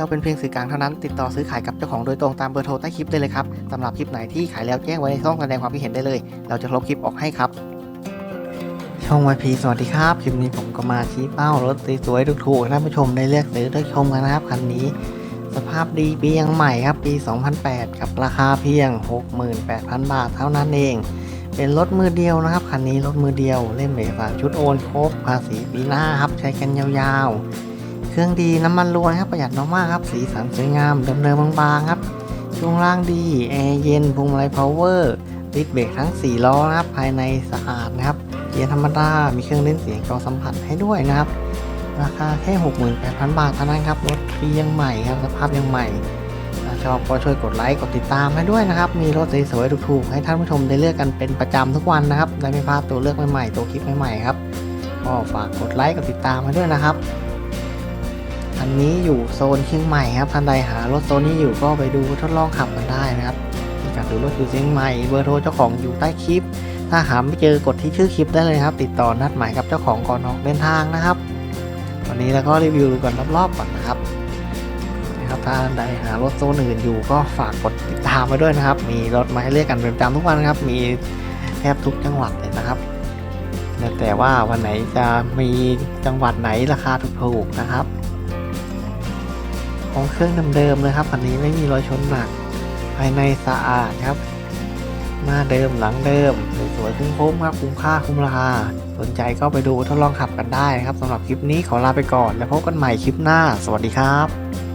เราเป็นเพียงสื่อกลางเท่านั้น ติดต่อซื้อขายกับเจ้าของโดยตรงตามเบอร์โทรใต้คลิปได้เลยครับสำหรับคลิปไหนที่ขายแล้วแจ้งไว้ในช่องแสดงความคิดเห็นได้เลย เราจะลบคลิปออกให้ครับ ช่องวพีสวัสดีครับ คลิปนี้ผมก็มาชี้เป้ารถสวยๆถูกๆท่านผู้ชมได้เลือกซื้อได้ชมกันนะครับคันนี้ สภาพดีปียังใหม่ครับปี 2008 กับราคาเพียง 68,000 บาทเท่านั้นเองเป็นรถมือเดียวนะครับคันนี้รถมือเดียวเล่มเอกสารชุดโอนครบภาษีปีหน้าครับใช้กันยาวๆ เครื่องดีน้ำมันล้วนครับประหยัดมากๆครับ สีสันสวยงามเดิมๆบางๆครับ ช่วงล่างดีแอร์เย็นพวงมาลัยพาวเวอร์ดิสเบรกทั้ง 4 ล้อนะครับ ภายในสะอาดนะครับเกียร์ธรรมดา มีเครื่องเล่นเสียงจอสัมผัสให้ด้วยนะครับ ราคาแค่ 68,000 บาทเท่านั้นครับ รถปียังใหม่ครับ สภาพยังใหม่ถ้าชอบก็ช่วยกดไลค์ กดติดตามให้ด้วยนะครับ มีรถสวยๆ ถูกๆ ให้ท่านผู้ชมได้เลือกกันเป็นประจำทุกวันนะครับ ได้ไม่พลาดตัวเลือกใหม่ๆ ตัวคลิปใหม่ๆ ครับ ก็ฝากกดไลค์ กดติดตามให้ด้วยนะครับ อันนี้อยู่โซนเชียงใหม่ครับท่านใดหารถโซนนี้อยู่ก็ไปดูทดลองขับกันได้นะครับมีการดูรถอยู่เชียงใหม่เบอร์โทรเจ้าของอยู่ใต้คลิป ถ้าหาไม่เจอกดที่ชื่อคลิปได้เลยครับ ติดต่อนัดหมายกับเจ้าของก่อนออกเดินทางนะครับ วันนี้แล้วก็รีวิวกันรอบๆก่อนนะครับนะครับถ้าท่านใดหารถโซนอื่นอยู่ก็ฝากกดติดตามไว้ด้วยนะครับ มีรถมาให้เลือกกันเป็นประจำทุกวันครับ มีแทบทุกจังหวัดเลยนะครับแต่ว่าวันไหนจะมีจังหวัดไหนราคาถูกๆนะครับ ของเครื่องเดิมๆเลยครับคันนี้ไม่มีรอยชนหนัก ภายในสะอาดครับ หน้าเดิมหลังเดิมสวยๆคุ้มๆครับคุ้มค่าคุ้มราคาสนใจก็ไปดูทดลองขับกันได้ครับสำหรับคลิปนี้ขอลาไปก่อน แล้วพบกันใหม่คลิปหน้า สวัสดีครับ